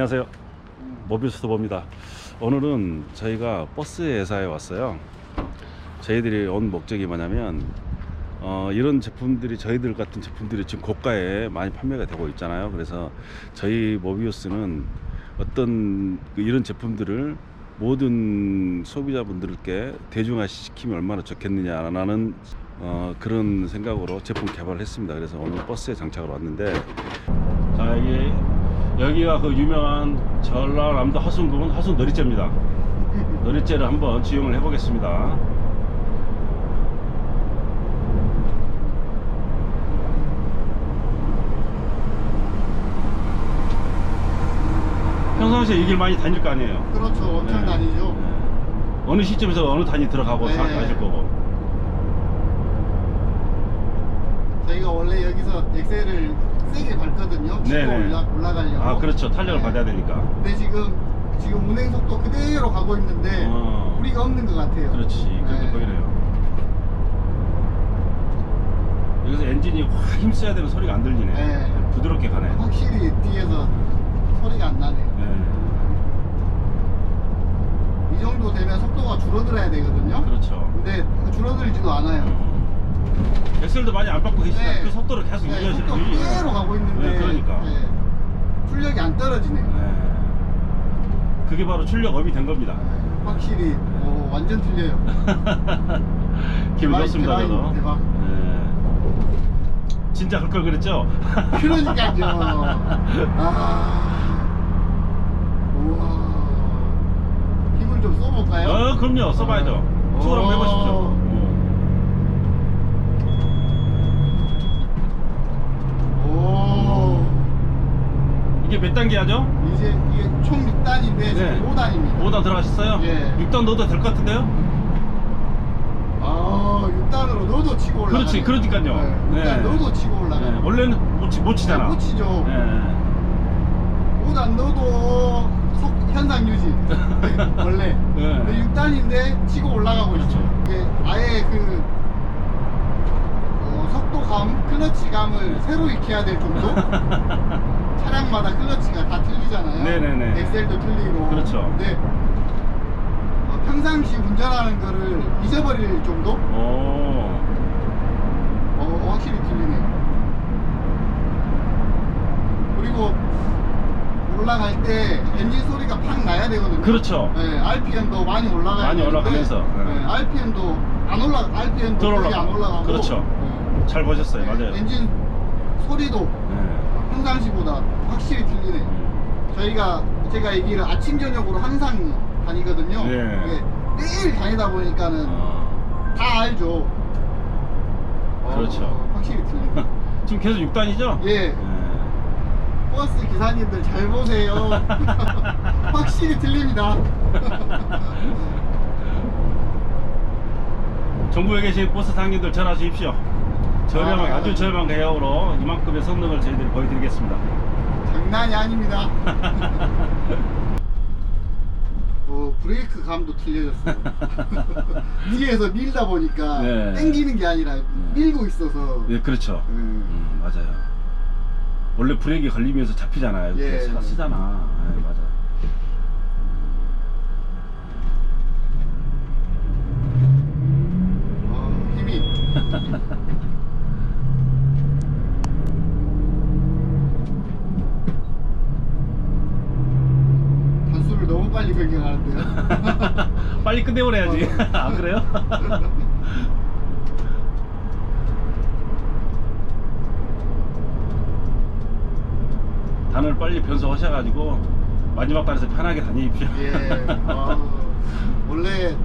안녕하세요. 모비스 터보입니다. 오늘은 저희가 버스 회사에 왔어요. 저희들이 온 목적이 뭐냐면 어, 이런 제품들이 저희들 같은 제품들이 지금 고가에 많이 판매가 되고 있잖아요. 그래서 저희 모비우스는 어떤 그 이런 제품들을 모든 소비자분들께 대중화시키면 얼마나 좋겠느냐라는 어, 그런 생각으로 제품 개발을 했습니다. 그래서 오늘 버스에 장착을 왔는데 자 여기 여기가 그 유명한 전라남도 하순군 하순 너리째입니다. 너리째를 한번 지용을 해 보겠습니다. 평상시에 이 길 많이 다닐 거 아니에요? 그렇죠. 엄청 네. 다니죠. 네. 어느 시점에서 어느 단위 들어가고 네. 다 가실 거고. 저희가 원래 여기서 엑셀을 세게 밟거든요. 네네. 올라, 올라가려고. 아 그렇죠. 탄력을 네. 받아야 되니까. 근데 지금 지금 운행 속도 그대로 가고 있는데 어. 우리가 없는 것 같아요. 그렇지. 그렇게 네. 보이네요. 여기서 엔진이 확 힘써야 되는 소리가 안 들리네. 네. 부드럽게 가네. 확실히 뒤에서 소리가 안 나네. 네. 이 정도 되면 속도가 줄어들어야 되거든요. 그렇죠. 근데 줄어들지도 않아요. 음. 엑셀도 많이 안 밟고 계시잖아요. 네. 그 속도를 계속 네, 유지하시는 속도 그대로 가고 있는데 네, 그러니까. 네. 출력이 안 떨어지네요. 네. 그게 바로 출력업이 된 겁니다. 네, 확실히 오, 완전 틀려요. 기분 대박, 좋습니다, 저도. 대박입니다, 대박. 네. 진짜 그럴 걸 그랬죠? 그러니까요. 아, 우와. 힘을 좀 써볼까요? 어, 그럼요. 써봐야죠. 어. 투어 한번 해보십시오. 오. 이게 몇 단계 하죠? 이제 이게 총 6단인데 네. 지금 5단입니다. 5단 들어가셨어요? 예. 6단 넣어도 될 것 같은데요? 아, 6단으로 넣어도 치고 올라가. 그렇지, 그러니까요. 네, 6단 네. 넣어도 치고 올라가. 네, 원래는 못, 치, 못 치잖아. 못 치죠. 네. 5단 넣어도 속 현상 유지. 네, 원래. 네. 근데 6단인데 치고 올라가고 있죠. 그렇죠. 이게 아예 그 어, 속도감, 클러치감을 새로 익혀야 될 정도? 차량마다 클러치가 다 틀리잖아요. 네네네. 엑셀도 틀리고. 그렇죠. 근데 어, 평상시 운전하는 거를 잊어버릴 정도? 오. 어, 확실히 틀리네요. 그리고 올라갈 때 엔진 소리가 팍 나야 되거든요. 그렇죠. 네, RPM도 많이 올라가야 많이 되는데, 올라가면서, 네. 네, RPM도 안 올라, RPM도 덜 거의 올라가. 안 올라가고. 그렇죠. 네. 잘 보셨어요. 맞아요. 엔진 소리도 네. 평상시보다 확실히 틀리네요. 음. 저희가 제가 이 길을 아침 저녁으로 항상 다니거든요. 네. 이게 매일 다니다 보니까는 어. 다 알죠. 어, 그렇죠. 확실히 틀리네. 지금 계속 6단이죠? 예. 버스 기사님들 잘 보세요. 확실히 틀립니다. 전국에 계신 버스 상인들 전화 주십시오. 저렴하게 아. 아주 저렴한 가격으로 이만큼의 성능을 저희들이 보여드리겠습니다. 장난이 아닙니다. 어, 브레이크 감도 틀려졌어요. 뒤에서 밀다 보니까 네. 당기는 게 아니라 밀고 있어서. 네, 그렇죠. 음. 음, 맞아요. 원래 브레이크 걸리면서 잡히잖아요. 예. 차 쓰잖아. 네, 맞아요. 어, 힘이. 단수를 너무 빨리 변경하는데요. 빨리 끝내버려야지. 어. 아, 그래요? 단을 빨리 변속하셔가지고 마지막 단에서 편하게 다니십시오. 예. 아, 원래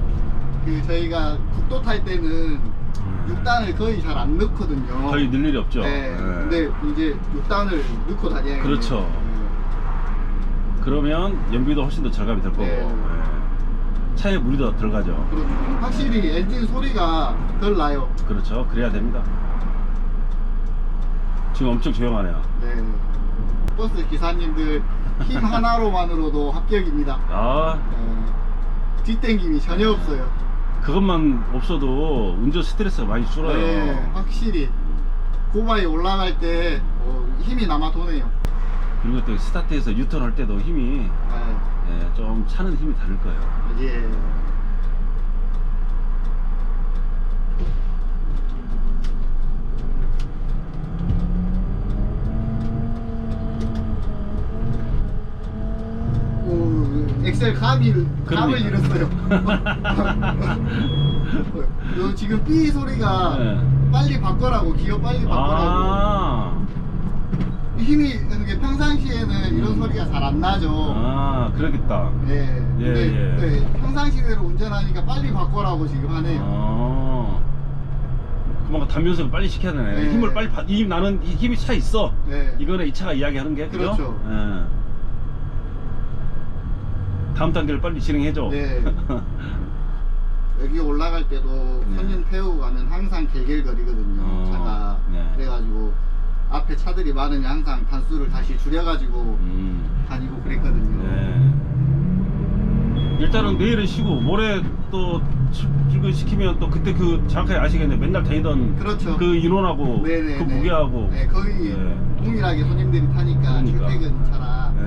그 저희가 국도 탈 때는 6단을 거의 잘 안 넣거든요. 거의 늘 일이 없죠. 네. 네. 근데 이제 6단을 넣고 다녀야 그렇죠. 그러면 연비도 훨씬 더 절감이 될 거고 네. 예. 차에 물이 더 들어가죠. 그렇죠. 확실히 엔진 소리가 덜 나요. 그렇죠. 그래야 됩니다. 지금 엄청 조용하네요. 네. 버스 기사님들 힘 하나로만으로도 합격입니다. 아, 네. 뒷땡김이 전혀 없어요. 그것만 없어도 운전 스트레스가 많이 줄어요. 네, 확실히 고바에 올라갈 때 어, 힘이 남아 도네요. 그리고 또 스타트에서 유턴 할 때도 힘이 아, 예, 좀 차는 힘이 다를 거예요. 예. 오, 엑셀 감을 감을 그러니까. 잃었어요. 요 지금 삐 소리가 네. 빨리 바꿔라고 기어 빨리 바꿔라고. 아, 힘이 이게 평상시에는 이런 소리가 잘 안 나죠. 아, 그러겠다. 예. 예, 근데 예. 네, 평상시대로 운전하니까 빨리 바꿔라고 지금 하네요. 아, 그만큼 단면석을 빨리 시켜야 되네. 네. 힘을 빨리 받, 이 나는 이 힘이 차 있어. 네. 이거는 이 차가 이야기하는 게 그죠? 그렇죠. 예. 다음 단계를 빨리 진행해줘. 네. 여기 올라갈 때도 네. 선nhân 태우고 가면 항상 갤갤거리거든요. 어, 차가. 네. 그래가지고 앞에 차들이 많으면 항상 단수를 다시 줄여가지고 음, 다니고 그랬거든요. 네. 일단은 내일은 쉬고 모레 또 출- 출근시키면 또 그때 그 정확하게 아시겠네. 맨날 다니던 그렇죠. 그 인원하고 네네. 그 무게하고. 네, 거의 네. 동일하게 손님들이 타니까 그러니까. 출퇴근 차라 네.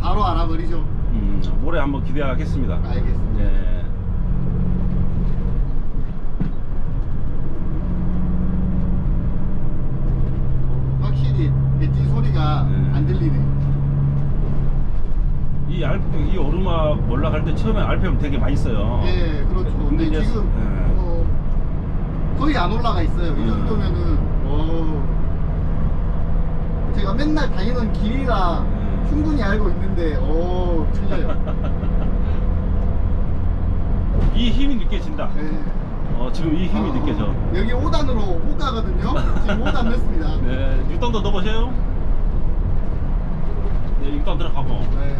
바로 알아버리죠. 음, 모레 한번 기대하겠습니다. 알겠습니다. 네. 확실히 엔진 소리가 네. 안 들리네. 이 알, 이 오르막 올라갈 때 처음에 RPM 되게 많이 써요. 예, 그렇죠. 근데, 근데 지금 예. 어, 거의 안 올라가 있어요. 이 음. 정도면은 어, 제가 맨날 다니는 길이라 음. 충분히 알고 있는데 어, 틀려요. 이 힘이 느껴진다. 예. 어, 지금 이 힘이 어, 느껴져. 여기 5단으로 못 가거든요. 지금 5단 넣습니다. 네, 6단도 넣어보세요. 네, 6단 들어가고. 네.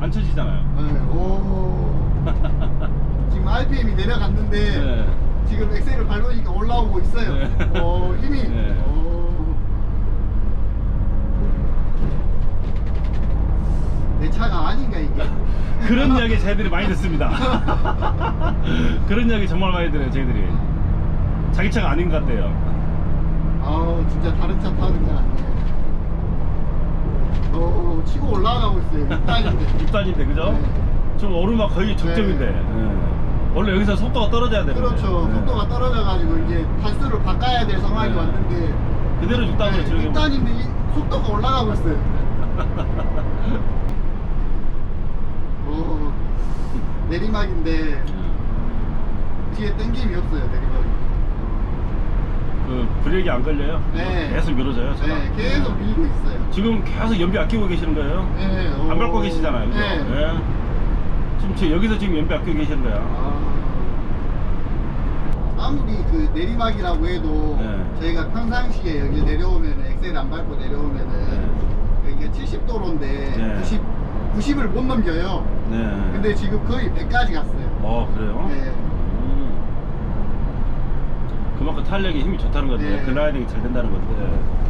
안 쳐지잖아요. 네. 오. 지금 RPM이 내려갔는데 네. 지금 엑셀을 밟으니까 올라오고 있어요. 네. 어, 힘이. 네. 어. 내 차가 아닌가 이게. 그런 이야기 저희들이 많이 듣습니다. 그런 이야기 정말 많이 들어요, 저희들이. 자기 차가 아닌 것 같대요. 아우 진짜 다른 차 타는 차 같네. 어, 올라가고 있어요. 6단인데. 6단인데, 그죠? 네. 좀 오르막 거의 적점인데. 네. 네. 원래 여기서 속도가 떨어져야 되는데. 그렇죠. 네. 속도가 떨어져가지고 이제 단수를 바꿔야 될 상황이 네. 왔는데 그대로 6단으로 진행해 6단인데 이 속도가 올라가고 있어요. 오, 내리막인데 뒤에 땡김이 없어요. 내리막이. 그 브레이크 안 걸려요? 네. 계속 밀어져요. 네, 계속 밀고 있어요. 지금 계속 연비 아끼고 계시는 거예요? 네, 안 오. 밟고 계시잖아요, 그죠? 네. 네. 지금 저 여기서 지금 연비 아끼고 계시는 거야. 아, 무리 그 내리막이라고 해도 네. 저희가 평상시에 여기 내려오면 엑셀 안 밟고 내려오면은 여기가 70도로인데 네. 90 90을 못 넘겨요. 네. 근데 지금 거의 100까지 갔어요. 어, 그래요? 네. 음. 그만큼 탄력이 힘이 좋다는 건데, 네. 글라이딩이 잘 된다는 건데.